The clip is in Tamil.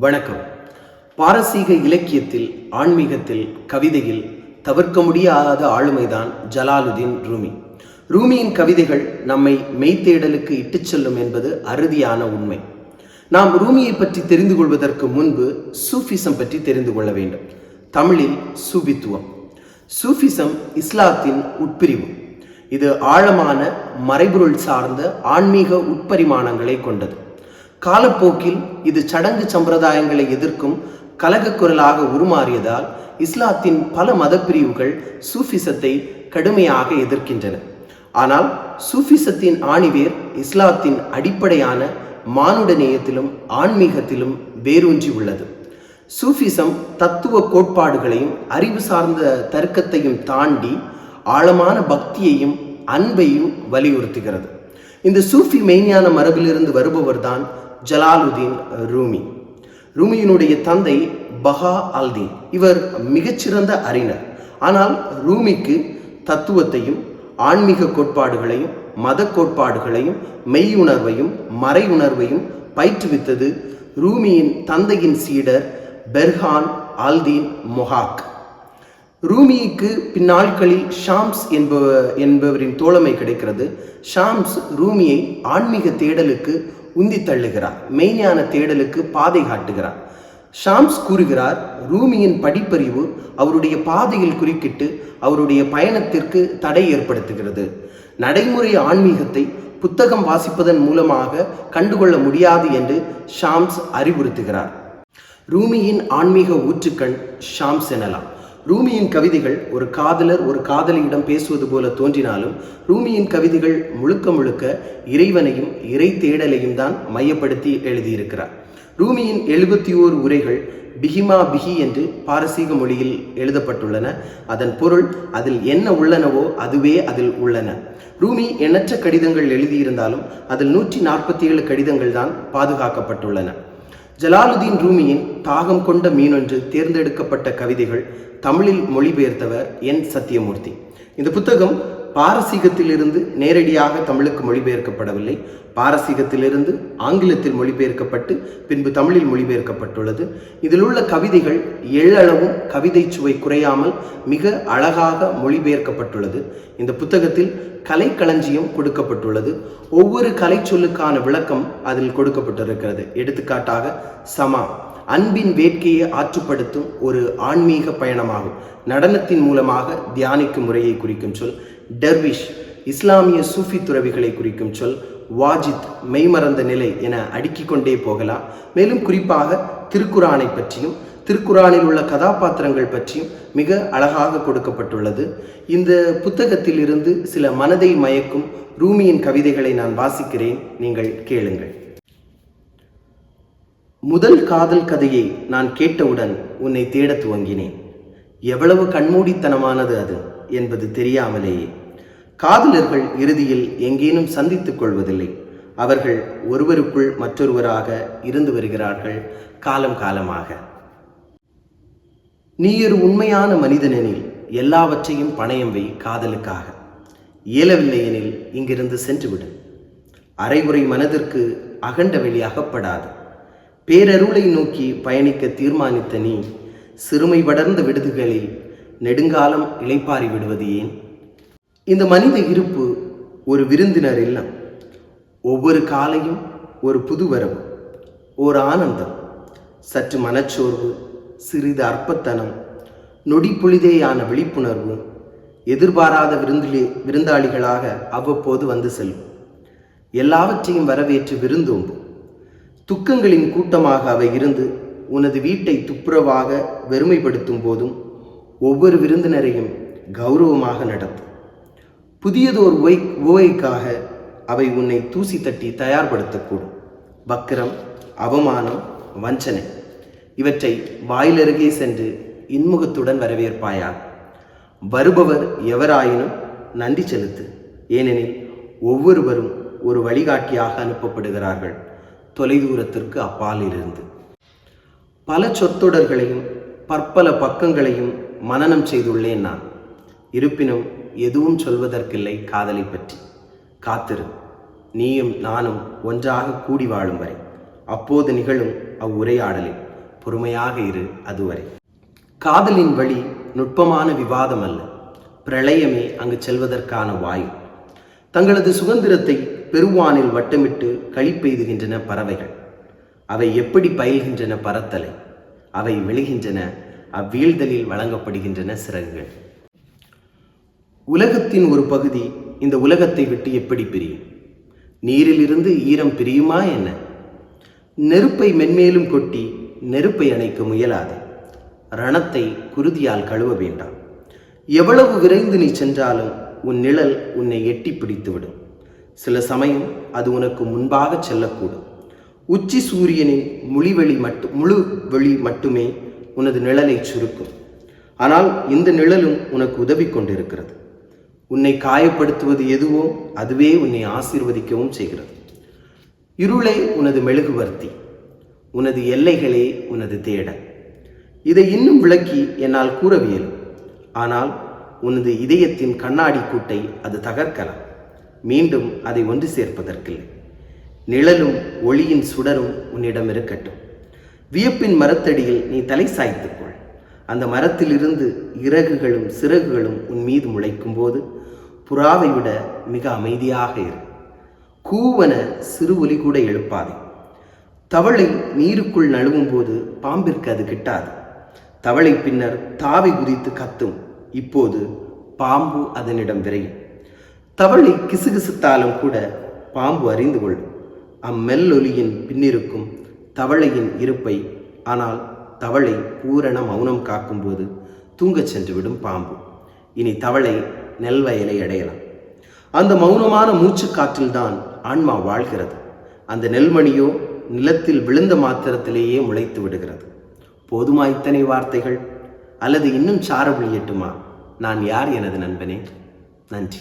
வணக்கம். பாரசீக இலக்கியத்தில் ஆன்மீகத்தில் கவிதையில் தவிர்க்க முடியாத ஆளுமைதான் ஜலாலுதீன் ரூமி. ரூமியின் கவிதைகள் நம்மை மெய்த்தேடலுக்கு இட்டுச் செல்லும் என்பது அறுதியான உண்மை. நாம் ரூமியை பற்றி தெரிந்து கொள்வதற்கு முன்பு சூஃபிசம் பற்றி தெரிந்து கொள்ள வேண்டும். தமிழில் சூபித்துவம். சூஃபிசம் இஸ்லாத்தின் உட்பிரிவு. இது ஆழமான மறைபொருள் சார்ந்த ஆன்மீக உட்பரிமாணங்களை கொண்டது. காலப்போக்கில் இது சடங்கு சம்பிரதாயங்களை எதிர்க்கும் கலகக் குரலாக உருமாறியதால் இஸ்லாத்தின் பல மதப்பிரிவுகள் சூஃபிசத்தை கடுமையாக எதிர்க்கின்றன. ஆனால் சூஃபிசத்தின் ஆணிவேர் இஸ்லாத்தின் அடிப்படையான மானுட நேயத்திலும் ஆன்மீகத்திலும் வேரூன்றி உள்ளது. சூஃபிசம் தத்துவ கோட்பாடுகளையும் அறிவு சார்ந்த தர்க்கத்தையும் தாண்டி ஆழமான பக்தியையும் அன்பையும் வலியுறுத்துகிறது. இந்த சூஃபி மெய்ஞான மரபிலிருந்து வருபவர்தான் ஜலாலுதீன் ரூமி. ரூமியினுடைய தந்தை பஹா அல்தீன். இவர் மிகச்சிறந்த அறிஞர். ஆனால் ரூமிக்கு தத்துவத்தையும் ஆன்மீக கோட்பாடுகளையும் மத கோட்பாடுகளையும் மெய்யுணர்வையும் மறை உணர்வையும் பயிற்றுவித்தது ரூமியின் தந்தையின் சீடர் பெர்ஹான் ஆல்தீன் மொஹாக். ரூமிக்கு பின்னாட்களில் ஷாம்ஸ் என்பவ என்பவரின் தோழமை கிடைக்கிறது. ஷாம்ஸ் ரூமியை ஆன்மீக தேடலுக்கு உந்தி தள்ளுகிறார். மெய்ஞான தேடலுக்கு பாதை காட்டுகிறார். ஷாம்ஸ் கூறுகிறார் ரூமியின் படிப்பறிவு அவருடைய பாதையில் குறுக்கிட்டு அவருடைய பயணத்திற்கு தடை ஏற்படுத்துகிறது. நடைமுறை ஆன்மீகத்தை புத்தகம் வாசிப்பதன் மூலமாக கண்டுகொள்ள முடியாது என்று ஷாம்ஸ் அறிவுறுத்துகிறார். ரூமியின் ஆன்மீக ஊற்றுக்கண் ஷாம்ஸ் எனலாம். ரூமியின் கவிதைகள் ஒரு காதலர் ஒரு காதலியிடம் பேசுவது போல தோன்றினாலும் ரூமியின் கவிதைகள் முழுக்க முழுக்க இறைவனையும் இறை தேடலையும் தான் மையப்படுத்தி எழுதியிருக்கிறார். ரூமியின் எழுபத்தி ஓரு உரைகள் பிஹிமா பிஹி என்று பாரசீக மொழியில் எழுதப்பட்டுள்ளன. அதன் பொருள் அதில் என்ன உள்ளனவோ அதுவே அதில் உள்ளன. ரூமி எண்ணற்ற கடிதங்கள் எழுதியிருந்தாலும் அதில் நூற்றி நாற்பத்தி ஏழு கடிதங்கள் தான் பாதுகாக்கப்பட்டுள்ளன. ஜலாலுதீன் ரூமியின் தாகம் கொண்ட மீனொன்று தேர்ந்தெடுக்கப்பட்ட கவிதைகள் தமிழில் மொழிபெயர்த்தவர் என் சத்தியமூர்த்தி. இந்த புத்தகம் பாரசீகத்திலிருந்து நேரடியாக தமிழுக்கு மொழிபெயர்க்கப்படவில்லை. பாரசீகத்திலிருந்து ஆங்கிலத்தில் மொழிபெயர்க்கப்பட்டு பின்பு தமிழில் மொழிபெயர்க்கப்பட்டுள்ளது. இதில் உள்ள கவிதைகள் எள்ளளவும் கவிதை சுவை குறையாமல் மிக அழகாக மொழிபெயர்க்கப்பட்டுள்ளது. இந்த புத்தகத்தில் கலைக்களஞ்சியம் கொடுக்கப்பட்டுள்ளது. ஒவ்வொரு கலை சொல்லுக்கான விளக்கம் அதில் கொடுக்கப்பட்டிருக்கிறது. எடுத்துக்காட்டாக சமா அன்பின் வேட்கையை ஆற்றுப்படுத்தும் ஒரு ஆன்மீக பயணமாகும். நடனத்தின் மூலமாக தியானிக்கும் முறையை குறிக்கும் சொல். டர்விஷ் இஸ்லாமிய சூஃபி துறவிகளை குறிக்கும் சொல் வாஜித் மெய்மறந்த நிலை என அடுக்கிக் கொண்டே போகலாம். மேலும் குறிப்பாக திருக்குரானை பற்றியும் திருக்குரானில் உள்ள கதாபாத்திரங்கள் பற்றியும் மிக அழகாக கொடுக்கப்பட்டுள்ளது. இந்த புத்தகத்தில் இருந்து சில மனதை மயக்கும் ரூமியின் கவிதைகளை நான் வாசிக்கிறேன். நீங்கள் கேளுங்கள். முதல் காதல் கதையை நான் கேட்டவுடன் உன்னை தேடத் துவங்கினேன். எவ்வளவு கண்மூடித்தனமானது அது என்பது தெரியாமலேயே. காதலர்கள் இறுதியில் எங்கேனும் சந்தித்துக் கொள்வதில்லை. அவர்கள் ஒருவருக்குள் மற்றொருவராக இருந்து வருகிறார்கள் காலம் காலமாக. நீ ஒரு உண்மையான மனிதனெனில் எல்லாவற்றையும் பணயம் வை காதலுக்காக. இயலவில்லை எனில் இங்கிருந்து சென்றுவிடு. அரைகுறை மனதிற்கு அகண்ட வெளி அகப்படாது. பேரருளை நோக்கி பயணிக்க தீர்மானித்த நீ சிறுமை படர்ந்த விடுதுகளில் நெடுங்காலம் இளைப்பாறி விடுவது ஏன்? இந்த மனித இருப்பு ஒரு விருந்தினர் இல்லம். ஒவ்வொரு காலையும் ஒரு புது வரவு ஆனந்தம். சற்று மனச்சோர்வு சிறிது அற்பத்தனம் நொடி பொழுதேயான விழிப்புணர்வு எதிர்பாராத விருந்திலே விருந்தாளிகளாக அவ்வப்போது வந்து செல்லும். எல்லாவற்றையும் வரவேற்று விருந்தோம்பும் துக்கங்களின் கூட்டமாக அவை இருந்து உனது வீட்டை துப்புரவாக வெறுமைப்படுத்தும் போதும் ஒவ்வொரு விருந்தினரையும் கௌரவமாக நடத்தும் புதியதோர் உவை உவைக்காக அவை உன்னை தூசி தட்டி தயார்படுத்தக்கூடும். வக்கிரம் அவமானம் வஞ்சனை இவற்றை வாயிலருகே சென்று இன்முகத்துடன் வரவேற்பாயா? வருபவர் எவராயினும் நன்றி செலுத்து. ஏனெனில் ஒவ்வொருவரும் ஒரு வழிகாட்டியாக அனுப்பப்படுகிறார்கள். தொலைதூரத்திற்கு அப்பால் இருந்து. பல சொற்றொடர்களையும் பற்பல பக்கங்களையும் மனனம் செய்துள்ளேன் நான். இருப்பினும் எதுவும் சொல்வதற்கில்லை காதலை பற்றி. காத்திரு நீயும் நானும் ஒன்றாக கூடி வாழும் வரை. அப்போது நிகழும் அவ்வுரையாடலில் பொறுமையாக இரு அதுவரை. காதலின் வழி நுட்பமான விவாதம் அல்ல பிரளயமே அங்கு செல்வதற்கான வாயு தங்களது சுதந்திரத்தை பெருவானில் வட்டமிட்டு களிப்பெய்துகின்றன பறவைகள். அவை எப்படி பயில்கின்றன பறத்தலை அவை விழுகின்றன அவ்வீழ்தலில் வழங்கப்படுகின்றன சிறகுகள். உலகத்தின் ஒரு பகுதி இந்த உலகத்தை விட்டு எப்படி பிரியும்? நீரிலிருந்து ஈரம் பிரியுமா என்ன? நெருப்பை மென்மேலும் கொட்டி நெருப்பை அணைக்க முயலாது. ரணத்தை குருதியால் கழுவ வேண்டாம். எவ்வளவு விரைந்து நீ சென்றாலும் உன் நிழல் உன்னை எட்டி பிடித்துவிடும். சில சமயம் அது உனக்கு முன்பாக செல்லக்கூடும். உச்சி சூரியனின் முழிவெளி மட்டும் முழு வெளி மட்டுமே உனது நிழலை சுருக்கும். ஆனால் இந்த நிழலும் உனக்கு உதவி கொண்டிருக்கிறது. உன்னை காயப்படுத்துவது எதுவோ அதுவே உன்னை ஆசீர்வதிக்கவும் செய்கிறது. இருளை உனது மெழுகுவர்த்தி உனது எல்லைகளே உனது தேட. இதை இன்னும் விளக்கி என்னால் கூறவியலும் ஆனால் உனது இதயத்தின் கண்ணாடி கூட்டை அது தகர்க்கலாம். மீண்டும் அதை ஒன்று சேர்ப்பதற்கில்லை. நிழலும் ஒளியின் சுடரும் உன்னிடம் இருக்கட்டும். வியப்பின் மரத்தடியில் நீ தலை சாய்த்துக்கொள். அந்த மரத்திலிருந்து இறகுகளும் சிறகுகளும் உன் மீது முளைக்கும் போது புறாவை விட மிக அமைதியாக இரு. கூவன சிறு ஒலி கூட எழுப்பாதே. தவளை நீருக்குள் நழுவும் போது பாம்பிற்கு அது கிட்டாது. தவளை பின்னர் தாவி குதித்து கத்தும். இப்போது பாம்பு அதனிடம் விரையும். தவளை கிசுகிசுத்தாலும் கூட பாம்பு அறிந்து கொள்ளும். அம்மெல்லொலியின் பின்னிருக்கும் தவளையின் இருப்பை ஆனால் தவளை பூரண மௌனம் காக்கும்போது தூங்கச் சென்றுவிடும் பாம்பு. இனி தவளை நெல் வயலை அடையலாம். அந்த மௌனமான மூச்சுக்காற்றில்தான் ஆன்மா வாழ்கிறது. அந்த நெல்மணியோ நிலத்தில் விழுந்த மாத்திரத்திலேயே முளைத்து விடுகிறது. போதுமா இத்தனை வார்த்தைகள்? அல்லது இன்னும் சார ஒழியட்டுமா நான் யார் எனது நண்பனே? நன்றி.